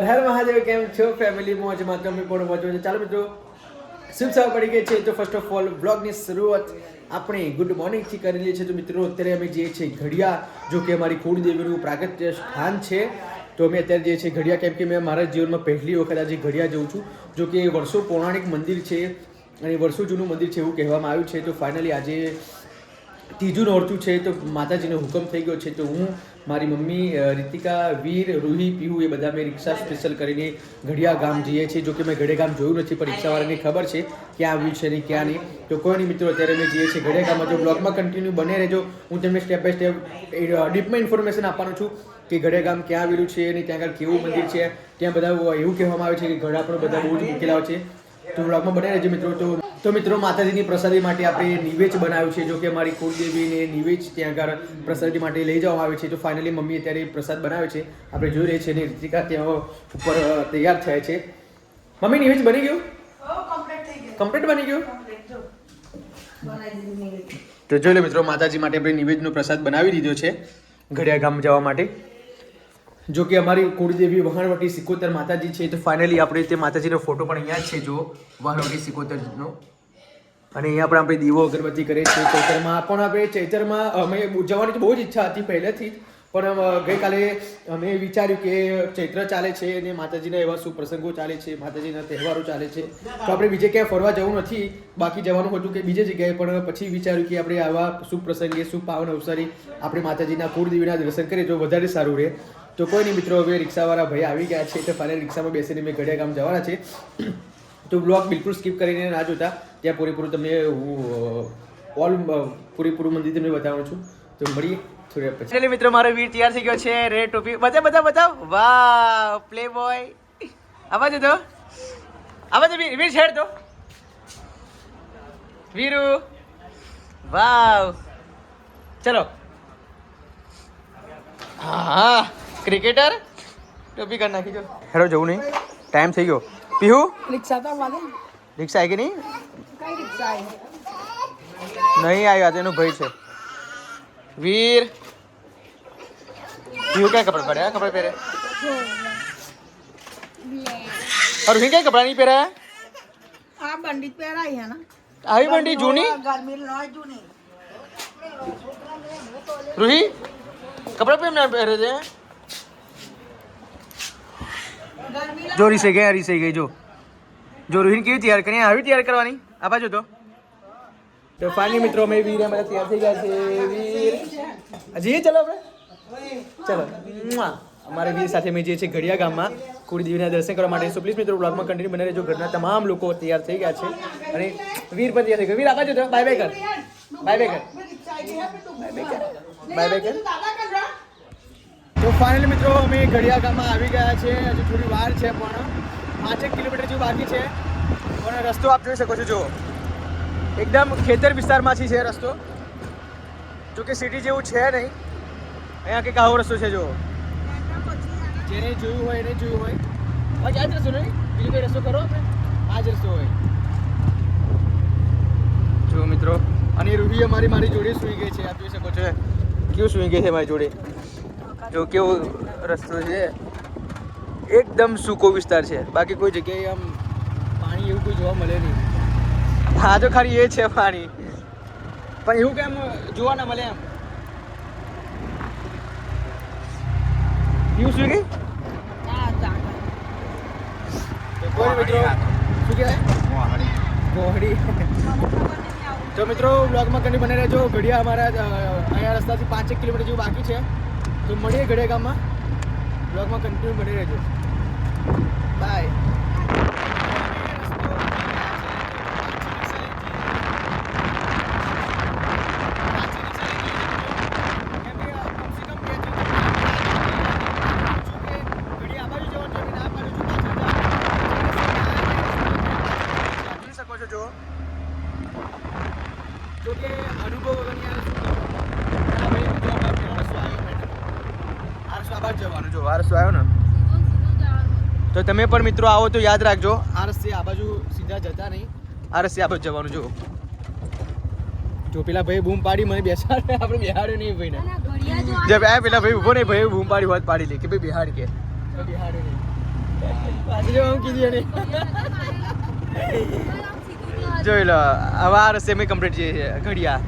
હર મહાદેવ, કેમ છો? ફેમિલી મોજમાં તમે પણ મોજમાં છો ચાલો મિત્રો શુભ સવાર પડી ગઈ છે? તો ફર્સ્ટ ઓફ ઓલ બ્લોગની શરૂઆત આપણે ગુડ મોર્નિંગથી કરેલી છે તો મિત્રો, અત્યારે અમે જઈએ છીએ ઘડિયા, જો કે અમારી કુળદેવીનું પ્રાગત્ય સ્થાન છે. તો અમે અત્યારે જઈએ છીએ ઘડિયા, કેમ કે મેં મારા જીવનમાં પહેલી વખત આજે ઘડિયા જઉં છું. જો કે વર્ષો પૌરાણિક મંદિર છે અને વર્ષો જૂનું મંદિર છે એવું કહેવામાં આવ્યું છે. તો ફાઇનલી આજે ત્રીજું નોરતું છે. તો માતાજીનો હુકમ થઈ ગયો છે. તો હું મારી મમ્મી રીતિકા, વીર, રૂહી, પીહુ એ બધા મેં રિક્ષા સ્પેશિયલ કરીને ઘડિયા ગામ જઈએ છીએ. જો કે મેં ઘડિયા ગામ જોયું નથી, પણ રિક્ષાવાળાને ખબર છે ક્યાં આવ્યું છે ને ક્યાં નહીં. તો કોઈ નહીં મિત્રો, અત્યારે અમે જઈએ છીએ ઘડિયા ગામમાં. જો બ્લોગમાં કન્ટિન્યુ બને રહેજો. હું તમને સ્ટેપ બાય સ્ટેપ ડીપમાં ઇન્ફોર્મેશન આપવાનું છું કે ઘડિયા ગામ ક્યાં આવેલું છે અને ત્યાં આગળ કેવું મંદિર છે. ત્યાં બધા એવું કહેવામાં આવે છે કે ઘડા પણ બધા બહુ જ મૂકેલા છે. તો બ્લોગમાં બને રહેજો મિત્રો. તો તો મિત્રો માતાજીની પ્રસાદી માટે આપણે નિવેચ બનાવ્યું છે જો કે અમારી કુળદેવીને નિવેચ ત્યાં આગળ પ્રસાદી માટે લઈ જવામાં આવે છે. તો ફાઇનલી મમ્મી અત્યારે પ્રસાદ બનાવે છે. આપણે જોઈ રહી છીએ અને રીતિકા ત્યાં ઉપર તૈયાર થાય છે. મમ્મી નિવેચ બની ગયું? કમ્પ્લીટ બની ગયું? તો જોઈ લો મિત્રો માતાજી માટે આપણે નિવેદનો પ્રસાદ બનાવી દીધો છે ઘડિયા ગામ જવા માટે. જો કે અમારી કુળદેવી વહાણવટી સિકોતર માતાજી છે તો ફાઇનલી આપણે તે માતાજીનો ફોટો પણ અહીંયા છે જો વહાણવટી સિકોતરનો. અને અહીંયા પણ આપણે દીવો અગરબત્તી કરીએ છીએ. ચૈતરમાં પણ આપણે ચૈતરમાં, અમે જવાની બહુ જ ઈચ્છા હતી પહેલેથી જ, પણ ગઈકાલે અમે વિચાર્યું કે ચૈત્ર ચાલે છે અને માતાજીના એવા શુભ પ્રસંગો ચાલે છે, માતાજીના તહેવારો ચાલે છે. તો આપણે બીજે ક્યાંય ફરવા જવું નથી, બાકી જવાનું હતું કે બીજે જગ્યાએ, પણ પછી વિચાર્યું કે આપણે આવા શુભ પ્રસંગે શુભ પાવન અવસરે આપણે માતાજીના કુળદેવીના દર્શન કરીએ તો વધારે સારું રહે. તો કોઈ નહીં મિત્રો, હવે રિક્ષાવાળા ભાઈ આવી ગયા છે, તો ફાઇનલ રિક્ષામાં બેસીને મેં ગામ જવાના છે. તો બ્લોગ બિલકુલ સ્કીપ કરીને ના જોતા. ત્યાં પૂરેપૂરું તમને હું ઓલ પૂરેપૂરું મંદિર તમને બતાવું છું. તો મળીએ થોડી પછી. એટલે મિત્રો મારો વીર તૈયાર થઈ ગયો છે રેડ ટોપી બધા બધા બતાવ. વાહ પ્લે બોય આવાજ તો આવાજ વીર વીર છેડ તો. વીરુ. વાવ. ચલો. હા ક્રિકેટર ટોપી કરી નાખી જો હેરો જવું નહીં. ટાઈમ થઈ ગયો. પીહુ રિક્ષા તો વાલે રિક્ષા આવી કે નહીં કઈ રિક્ષા આવી નહીં આવ્યો તેનો ભાઈ છે વીર પીહુ ક્યાં કપડા પડ્યા કપડા પહેરે અરે ક્યાં કપડા નહીં પહેર્યા આ બંડી પહેરાઈ હે ને આવી બંડી જૂની ગરમી નોય જૂની રૂહી કપડા પહેરે છે જો રીસાઈ ગઈ રીસાઈ ગઈ જો. જો રોહિન કેવી તૈયાર કરી? આવી તૈયાર કરવાની? આ બાજુ તો. તો ફાઇનલી મિત્રો મેં વીર અમે તૈયાર થઈ ગયા છે. વીર. હજી ચલો આપણે? ચલો. અમારે વીર સાથે મેં જે છે ઘડિયા ગામમાં કુળદેવીના દર્શન કરવા માટે. સો પ્લીઝ મિત્રો બ્લોગમાં કન્ટિન્યુ બને રહેજો. ઘરના તમામ લોકો તૈયાર થઈ ગયા છે. અને વીર પણ તૈયાર થઈ ગયો. વીર આ બાજુ તો. બાય બાય કર. બાય બાય કર. બાય બાય કર. તો ફાઇનલી મિત્રો અમે ઘડિયા ગામમાં આવી ગયા છે હજુ થોડી વાર છે પણ પાંચેક કિલોમીટર જેવું બાકી છે. પણ રસ્તો આપ જોઈ શકો છો જો એકદમ ખેતર વિસ્તારમાંથી છે રસ્તો. જોકે સિટી જેવું છે નહીં. અહીંયા કંઈક આવો રસ્તો છે જો જેને જોયું હોય એને જોયું હોય. આ જ રસ્તો નહીં. બીજો કોઈ રસ્તો કરો આ જ રસ્તો હોય. જો મિત્રો અને રૂહી અમારી મારી જોડે સૂઈ ગઈ છે. આપ જોઈ શકો છો. કેવું સૂઈ ગઈ છે મારી જોડે? જો કેવો રસ્તો છે. એકદમ સૂકો વિસ્તાર છે. બાકી કોઈ જગ્યાએ આમ પાણી એવું કોઈ જોવા મળે નહીં. હા તો ખાલી એ છે પાણી. પણ એવું કેમ જોવા ના મળે એમ? એવું શું ગઈ તો મિત્રો બ્લોગમાં કની બને રહેજો. ઘડિયા અમારા અહીંયા રસ્તાથી પાંચેક કિલોમીટર જેવું બાકી છે. તો મળીએ ઘડેગામાં બ્લોગમાં કન્ટિન્યુ બની રહેજો. બાય શકો છો જો જો કે અનુભવ વગરની યાર શું કરું? આ ભાઈ જો આપણે વારસો આવ્યો મેડમ. વારસો આ બાજુ જવાનું જો વારસો આવ્યો ને? તો તમે પણ મિત્રો આવો તો યાદ રાખજો. આ રસ્તે આ બાજુ સીધા જતા નહીં. આ રસ્તે આ બાજુ જવાનું જો જો પેલા ભાઈ બૂમ પાડી મને બેસાડે. આપણે બેહાડ્યો નહીં ભાઈને. જે આ પેલા ભાઈ ઊભો નહીં ભાઈ બૂમ પાડી વાત પાડી લે કે ભાઈ બિહાડ કે. બિહાડ્યો નહીં. જો હું કીધી એને. જોઈ લો હવે આ રસ્તે મેં કમ્પ્લીટ છે ઘડિયા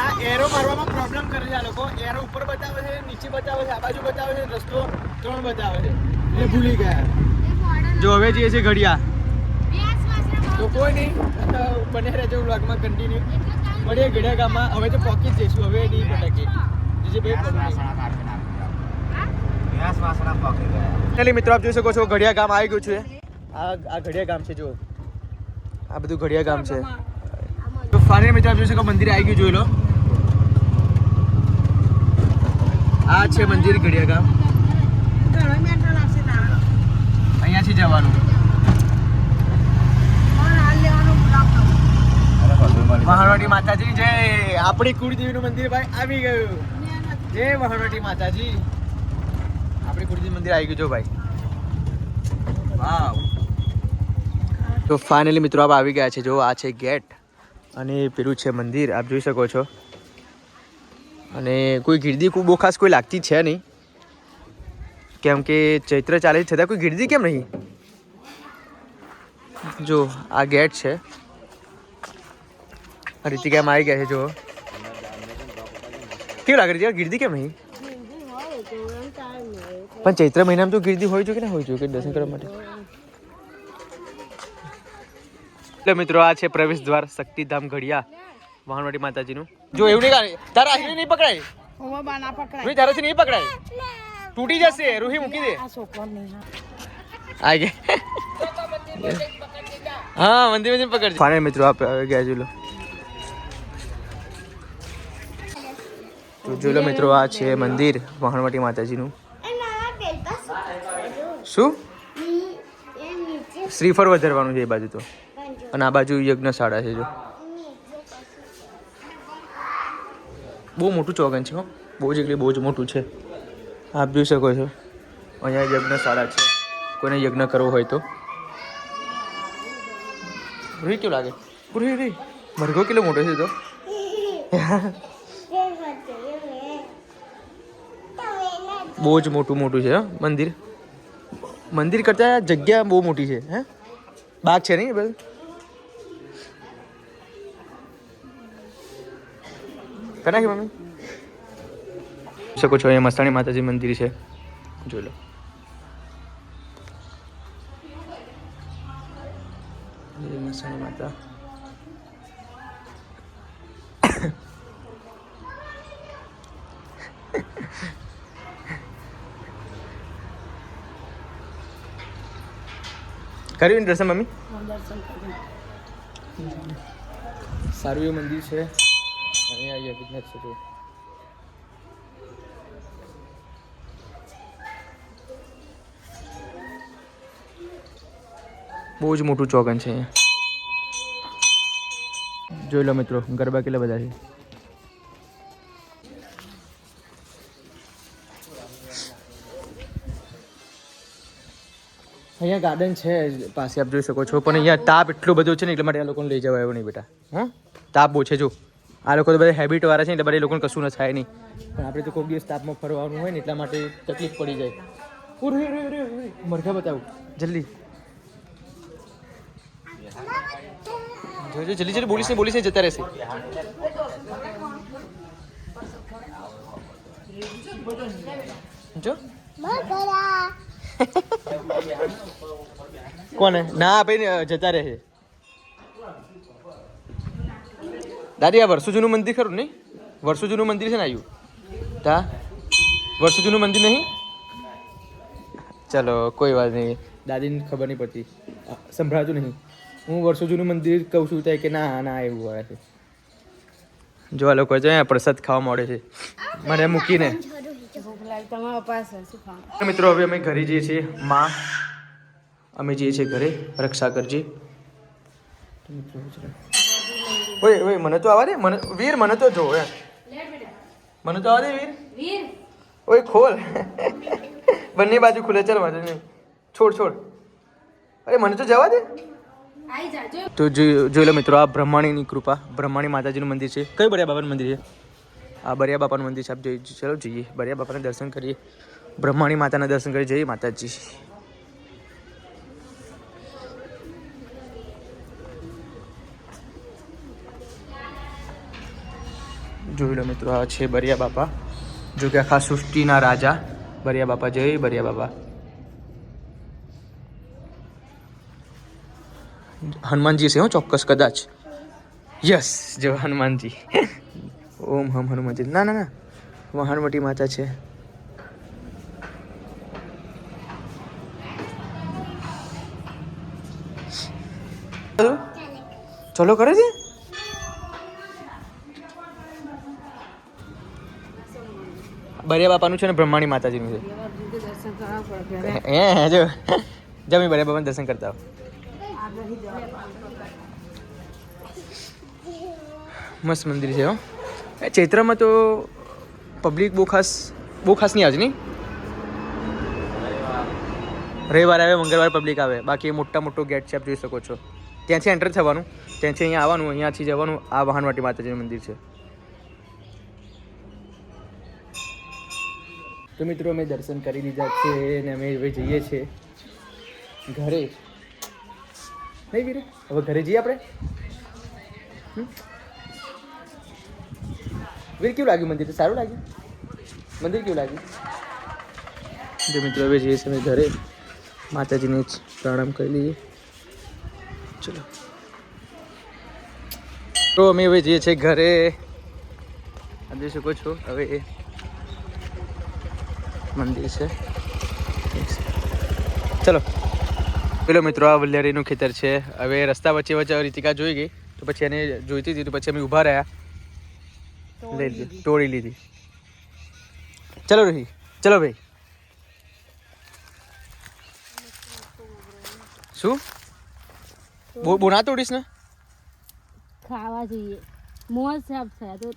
આ એરો મારવામાં પ્રોબ્લેમ કરે છે આ લોકો. એરો ઉપર બતાવે છે નીચે બતાવે છે આ બાજુ બતાવે છે રસ્તો ત્રણ બતાવે છે. એ ભૂલી ગયા. જો હવે જઈએ છે ઘડિયા. તો કોઈ નહીં બને રહેજો વ્લોગમાં કન્ટિન્યુ મળીએ ઘડિયા ગામમાં. હવે તો પોકી જ જઈશું. હવે નહીં ભટકે જે ભાઈ પડું નહીં. મિત્રો આપ જોઈ શકો છો ઘડિયા ગામ આવી ગયું છે. આ આ ઘડિયા ગામ છે જો આ બધું ઘડિયા ગામ છે. તો ફાઇનલી મિત્રો આપ જોઈ શકો મંદિર આવી ગયું જોઈ લો. આ છે મંદિર ગડિયા ગામ અહીંયાથી જવાનું. મહાનવાડી માતાજી જય આપણી કુળદેવીનું મંદિર ભાઈ આવી ગયું. જય મહાનવાડી માતાજી. આપણી કુળદેવી મંદિર આવી ગયું, જો ભાઈ. વાવ. તો ફાઇનલી મિત્રો આપ આવી ગયા છે, જો આ છે ગેટ અને પેલું છે મંદિર, આપ જોઈ શકો છો. અને કોઈ ગીરદી બહુ ખાસ કોઈ લાગતી છે નહીં. કેમ કે ચૈત્ર ચાલે છતાં કોઈ ગીરદી કેમ નહીં? જો, આ ગેટ છે. રીતિકા આવી ગયા છે જો કેવું લાગે છે, ગીરદી કેમ નહીં? પણ ચૈત્ર મહિનામાં તો ગીરદી હોય છે કે ના હોય છે, કે દર્શન કરવા માટે? એટલે મિત્રો, આ છે પ્રવેશ દ્વાર, શક્તિધામ ઘડિયા. વાહણવાડી માતાજીનું. જો એવું નહીં તારા આશરી નહીં પકડાય? હું બા ના પકડાય. રૂહી તારાથી નહીં પકડાય? તૂટી જશે રૂહી મૂકી દે. આ છોકરો નહીં આ ગયા હા મંદિર મંદિર પકડ ફાઇનલ મિત્રો આપ ગયા જોઈ તો જોઈ મિત્રો આ છે મંદિર વાહણવટી માતાજીનું. શું? શ્રીફળ વધારવાનું છે એ બાજુ તો. અને આ બાજુ યજ્ઞશાળા છે જો. બહુ મોટું ચોગન છે હો. બહુ જ એટલે બહુ જ મોટું છે. આપ જોઈ શકો છો. અહીંયા યજ્ઞશાળા છે. કોઈને યજ્ઞ કરવો હોય તો. રૂહી કેવું લાગે? રૂહી રી મરઘો કેટલો મોટો છે તો? બહુ જ મોટું મોટું છે મંદિર. મંદિર કરતાં જગ્યા બહુ મોટી છે, હે. બાગ છે નહીં બધું કના નાખી મમ્મી શકો છો અહીંયા મસ્તાણી માતાજી મંદિર છે. જોઈ લો. મસ્તાણી માતા. કર્યું દર્શન મમ્મી સારું એવું મંદિર છે. અહીંયા યજ્ઞ છે જો બહુ જ મોટું ચોગન છે અહીંયા. જોઈ લો મિત્રો ગરબા કેટલા બધા છે. અહીંયા ગાર્ડન છે પાસે આપ જોઈ શકો છો પણ અહીંયા તાપ એટલો બધો છે ને એટલા માટે આ લોકોને લઈ જવાયો નહીં બેટા. હા? તાપ બહુ છે જો. આ લોકો તો બધા હેબિટ વાળા છે ને બધા એ લોકોને કશું ન થાય નહીં. પણ આપણે તો કોઈ દિવસ તાપમાં ફરવાનું હોય ને એટલા માટે તકલીફ પડી જાય. મરઘા બતાવું. જલ્દી. જોજો જલ્દી જલ્દી પોલીસને પોલીસને જતા રહેશે. જો. કોને? ના ભાઈ જતા રહે. દાદી, આ વર્ષો જૂનું મંદિર ખરું નહીં? વર્ષો જૂનું મંદિર છે ને આવ્યું તા? વર્ષો જૂનું મંદિર નહીં? ચલો, કોઈ વાત નહીં. દાદીને ખબર નહીં પડતી. સંભળાતું નહીં. હું વર્ષો જૂનું મંદિર કહું છું ત્યાં કે ના ના, એવું હોય છે. જો આ લોકો છે પ્રસાદ ખાવા મળે છે. મને મૂકીને. મિત્રો, હવે અમે ઘરે જઈએ છીએ. માં, અમે જઈએ છીએ ઘરે. રક્ષા કરજે. ઓય ઓય મને તો આવા દે મને વીર મને તો જો એમ મને તો આવા દે વીર. ઓય ખોલ. બંને બાજુ ખુલે ચાલ વાંધો નહીં. છોડ છોડ. અરે મને તો જવા દે. તો જોઈ જોઈ લો મિત્રો આ બ્રહ્માણીની કૃપા. બ્રહ્માણી માતાજીનું મંદિર છે. કયું બરિયા બાપાનું મંદિર છે? આ બરિયા બાપાનું મંદિર છે. આપ જોઈ ચલો જઈએ. બરિયા બાપાના દર્શન કરીએ. બ્રહ્માણી માતાના દર્શન કરી જઈએ માતાજી. જોઈ લો મિત્રો, આ છે બરિયા બાપા. જો કે આખા સૃષ્ટિના રાજા. બરિયા બાપા, જય બરિયા બાપા. હનુમાનજી છે હો, ચોક્કસ કદાચ. યસ જો હનુમાનજી. ઓમ હમ હનુમાનજી. ના ના ના. વહાણવટી માતા છે. ચલો, કરે છે? બરિયા બાપાનું છે ને બ્રહ્માણી માતાજીનું છે. હે હે, જો. જમી બરિયા બાપાના દર્શન કરતા મસ્ત મંદિર છે એ ચૈત્રમાં તો પબ્લિક બહુ ખાસ બહુ ખાસ નહીં આજ નહીં? રવિવારે આવે, મંગળવારે પબ્લિક આવે. બાકી મોટા મોટો ગેટ છે, આપ જોઈ શકો છો. ત્યાંથી એન્ટર થવાનું. ત્યાંથી અહીંયા આવવાનું અહીંયાથી જવાનું. આ વાહનવાટી માતાજીનું મંદિર છે. તો મિત્રો, અમે દર્શન કરી લીધા છે અને અમે હવે જઈએ છીએ ઘરે. નહીં વીરે? હવે ઘરે જઈએ આપણે? વીર, કેવું લાગ્યું મંદિર? સારું લાગ્યું? મંદિર કેવું લાગ્યું? જો મિત્રો, હવે જઈએ છીએ અમે ઘરે. માતાજીને જ પ્રણામ કરી લઈએ. ચલો. તો અમે હવે જઈએ છીએ ઘરે. આ જોઈ શકો છો, હવે મંદિર છે. ચલો. પેલો મિત્રો આ વલ્યારીનું ખેતર છે. હવે રસ્તા વચ્ચે વચ્ચે રીતિકા જોઈ ગઈ તો પછી એને જોઈતી હતી તો પછી અમે ઊભા રહ્યા. લઈ લીધી. તોડી લીધી. ચલો રહી ચલો ભાઈ. શું? બો બો ના તોડીશ ને? ખાવા જોઈએ. મોજ સાફ થાય તો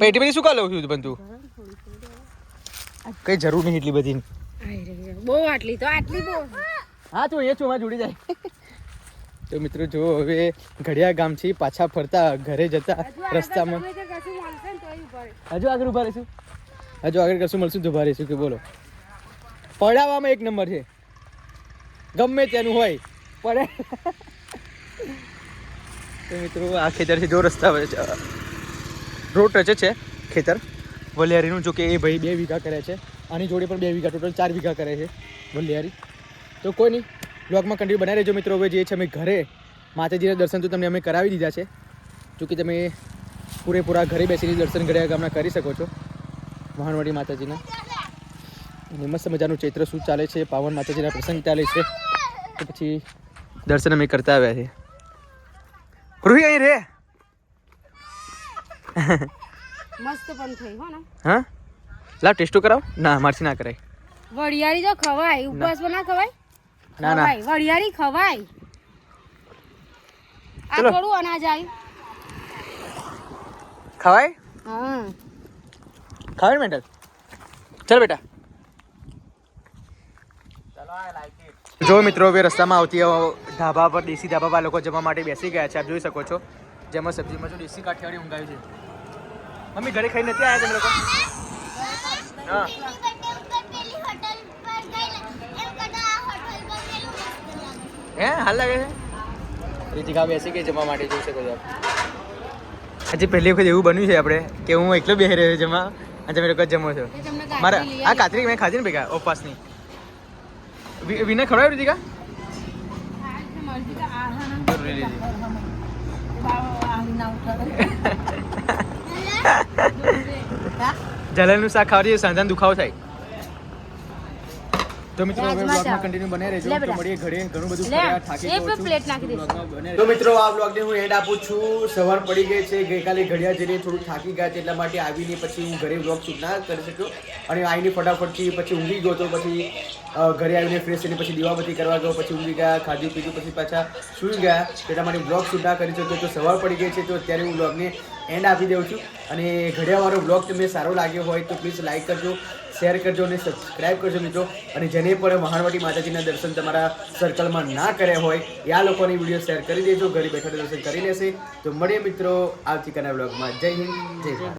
પેટી પેટી શું લઉં છું પણ તું કઈ જરૂર નહીં એટલી બધી. બહુ આટલી તો આટલી બહુ. હા તો અહીંયા ચોમાં જોડી જાય. તો મિત્રો જો હવે ઘડિયા ગામથી પાછા ફરતા ઘરે જતા રસ્તામાં. ઊભા. હજુ આગળ ઊભા રહીશું? હજુ આગળ કશું મળશું ઊભા રહીશું કે બોલો. પડાવવામાં એક નંબર છે. ગમે તેનું હોય પડે. તો મિત્રો આ ખેતર છે જો રસ્તા રોડ ટચ છે ખેતર. વલિયારીનું જો કે એ ભાઈ બે વીઘા કરે છે. આની જોડે પણ બે વીઘા ટોટલ ચાર વીઘા કરે છે વલિયારી. તો કોઈ નહીં બ્લોગમાં કન્ટિન્યુ બનાવી રહેજો મિત્રો. હવે જે છે અમે ઘરે માતાજીના દર્શન તો તમને અમે કરાવી દીધા છે. જો કે તમે પૂરેપૂરા ઘરે બેસીને દર્શન ઘરે ગામના કરી શકો છો. મહાનવાડી માતાજીના. અને મસ્ત મજાનું ચૈત્ર શું ચાલે છે. પાવન માતાજીના પ્રસંગ ચાલે છે. તો પછી દર્શન અમે કરતા આવ્યા છીએ. રૂહી અહીં રે! મસ્ત પણ થઈ હો ને. હા? લાવ ટેસ્ટ કરાવ. ના મારથી ના કરાય. વડિયારી તો ખવાય ઉપવાસ ના ખવાય? ના ના. ખવાય વડિયારી ખવાય. આ થોડું અનાજ આવ્યું ખવાય? હા. ખવાય મેડલ? ચાલ બેટા. જો મિત્રો હવે રસ્તામાં આવતી ઢાબા પર દેશી ઢાબા પર લોકો જમવા માટે બેસી ગયા છે. આપ જોઈ શકો છો. જેમાં સબ્જીમાં જો દેશી કાઠિયાવાડી ઊંઘાયું છે. મમ્મી ઘરે ખાઈ નથી આવ્યા તમે લોકો? હા. હે હાલ લાગે છે? રીતિકા બેસી ગઈ જમવા માટે જોઈ શકો છો આજે પહેલી વખત એવું બન્યું છે આપણે કે હું એકલો બેસી રહ્યો જમવા. અને તમે લોકો જમો છો. મારે આ કાતરી મેં ખાધી ને ભેગા ઉપવાસની. વિનય ખવડાવ્યું રીતિકા? લીધી. બાવા આવી ના ઉઠાડે. જલનનું શાક ખાવાથી સાંધાનો દુખાવો થાય. તો મિત્રો હવે બ્લોગમાં કન્ટિન્યુ બને રહેજો. તો મળીએ ઘરે ઘણું બધું ફર્યા, થાકી ગયો છું. પ્લેટ નાખી દે. બ્લોગમાં બને રહેજો. તો મિત્રો આ બ્લોગને હું એડ આપું છું. સવાર પડી ગઈ છે. ગઈકાલે ઘડિયા જઈને થોડું થાકી ગયા છે એટલા માટે આવીને પછી હું ઘરે બ્લોગ શૂટ ના કરી શક્યો. અને આવીને ફટાફટથી પછી ઊંઘી ગયો તો પછી ઘરે આવીને ફ્રેશ થઈને પછી દીવાબત્તી કરવા ગયો પછી ઊંઘી ગયા ખાધું પીધું પછી પાછા સૂઈ ગયા. એટલા માટે બ્લોગ શૂટ ના કરી શક્યો. તો સવાર પડી ગઈ છે તો અત્યારે હું બ્લોગને એન્ડ આપી દઉં છું. અને ઘડિયાવાળો બ્લોગ તમને સારો લાગ્યો હોય તો પ્લીઝ લાઈક કરજો શેર કરજો અને સબસ્ક્રાઇબ કરજો મિત્રો. અને જેને પણ મહાણવટી માતાજીના દર્શન તમારા સર્કલમાં ના કર્યા હોય, એ આ લોકોની વીડિયો શેર કરી દેજો. ઘરે બેઠા દર્શન કરી લેશે. તો મળીએ મિત્રો આવતીકાલના બ્લોગમાં જય હિન્દ, જય ભારત.